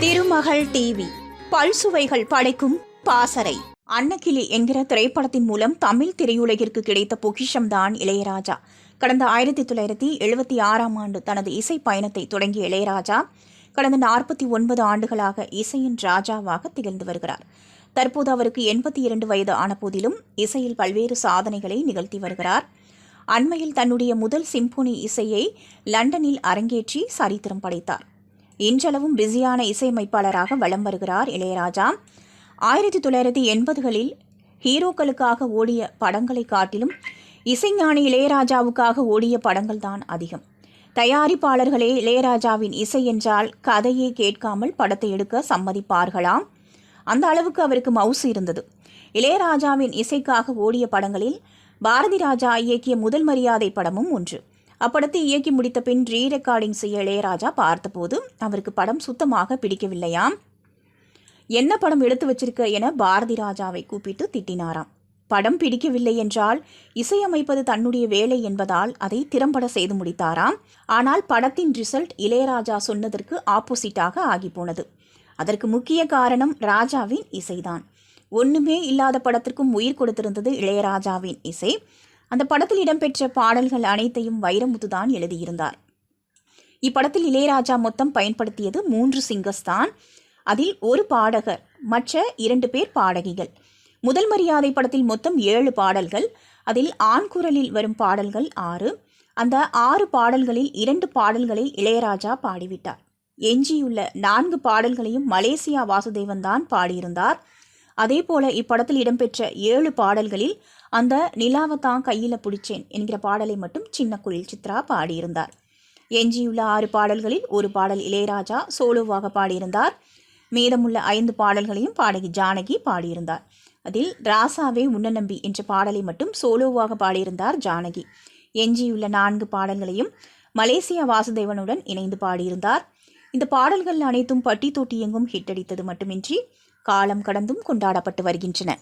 திருமகள் TV. பல்சுவைகள் படைக்கும் பாசறை. அன்னக்கிளி என்கிற திரைப்படத்தின் மூலம் தமிழ் திரையுலகிற்கு கிடைத்த பொக்கிஷம்தான் இளையராஜா. கடந்த ஆயிரத்தி தொள்ளாயிரத்தி எழுபத்தி ஆறாம் ஆண்டு தனது இசை பயணத்தை தொடங்கிய இளையராஜா கடந்த நாற்பத்தி ஒன்பது ஆண்டுகளாக இசையின் ராஜாவாக திகழ்ந்து வருகிறார். தற்போது அவருக்கு எண்பத்தி இரண்டு வயது ஆன போதிலும் இசையில் பல்வேறு சாதனைகளை நிகழ்த்தி வருகிறார். அண்மையில் தன்னுடைய முதல் சிம்போனி இசையை லண்டனில் அரங்கேற்றி சரித்திரம் படைத்தார். இன்றளவும் பிஸியான இசையமைப்பாளராக வலம் வருகிறார் இளையராஜா. ஆயிரத்தி தொள்ளாயிரத்தி எண்பதுகளில் ஹீரோக்களுக்காக ஓடிய படங்களை காட்டிலும் இசைஞானி இளையராஜாவுக்காக ஓடிய படங்கள் தான் அதிகம். தயாரிப்பாளர்களே இளையராஜாவின் இசை என்றால் கதையை கேட்காமல் படத்தை எடுக்க சம்மதிப்பார்களாம் அந்த அளவுக்கு அவருக்கு மவுசு இருந்தது. இளையராஜாவின் இசைக்காக ஓடிய படங்களில் பாரதி ராஜா இயக்கிய முதல் மரியாதை படமும் ஒன்று. அப்படத்தை இயக்கி முடித்த பின் ரீ ரெக்கார்டிங் செய்ய இளையராஜா பார்த்தபோது அவருக்கு படம் சுத்தமாக பிடிக்கவில்லையாம் என்ன படம் எடுத்து வச்சிருக்க என பாரதி ராஜாவை கூப்பிட்டு திட்டினாராம். படம் பிடிக்கவில்லை என்றால் இசையமைப்பது தன்னுடைய வேலை என்பதால் அதை திறம்பட செய்து முடித்தாராம். ஆனால் படத்தின் ரிசல்ட் இளையராஜா சொன்னதற்கு ஆப்போசிட்டாக ஆகிப்போனது அதற்கு முக்கிய காரணம் ராஜாவின் இசைதான். ஒன்றுமே இல்லாத படத்திற்கும் உயிர் கொடுத்திருந்தது இளையராஜாவின் இசை. அந்த படத்தில் இடம்பெற்ற பாடல்கள் அனைத்தையும் வைரமுத்து தான் எழுதியிருந்தார். இப்படத்தில் இளையராஜா மொத்தம் பயன்படுத்தியது மூன்று சிங்கர்ஸ் தான் அதில் ஒரு பாடகர் மற்ற இரண்டு பேர் பாடகிகள். முதல் மரியாதை படத்தில் மொத்தம் ஏழு பாடல்கள் அதில் ஆண் குரலில் வரும் பாடல்கள் ஆறு. அந்த ஆறு பாடல்களில் இரண்டு பாடல்களை இளையராஜா பாடிவிட்டார். எஞ்சியுள்ள நான்கு பாடல்களையும் மலேசியா வாசுதேவன் தான் பாடியிருந்தார். அதே போல இப்படத்தில் இடம்பெற்ற ஏழு பாடல்களில் அந்த நிலாவத்தான் கையில் பிடிச்சேன் என்கிற பாடலை மட்டும் சின்ன குயில் சித்ரா பாடியிருந்தார். எஞ்சியுள்ள ஆறு பாடல்களில் ஒரு பாடல் இளையராஜா சோலோவாக பாடியிருந்தார். மீதமுள்ள ஐந்து பாடல்களையும் பாடகி ஜானகி பாடியிருந்தார். அதில் ராசாவே உன்ன நம்பி என்ற பாடலை மட்டும் சோலோவாக பாடியிருந்தார் ஜானகி. எஞ்சியுள்ள நான்கு பாடல்களையும் மலேசியா வாசுதேவனுடன் இணைந்து பாடியிருந்தார். இந்த பாடல்கள் அனைத்தும் பட்டி தொட்டி எங்கும் ஹிட் அடித்தது மட்டுமின்றி காலம் கடந்தும் கொண்டாடப்பட்டு வருகின்றன.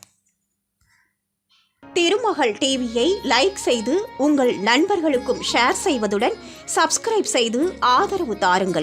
திருமகள் டிவியை லைக் செய்து உங்கள் நண்பர்களுக்கும் ஷேர் செய்வதுடன் சப்ஸ்கிரைப் செய்து ஆதரவு தாருங்கள்.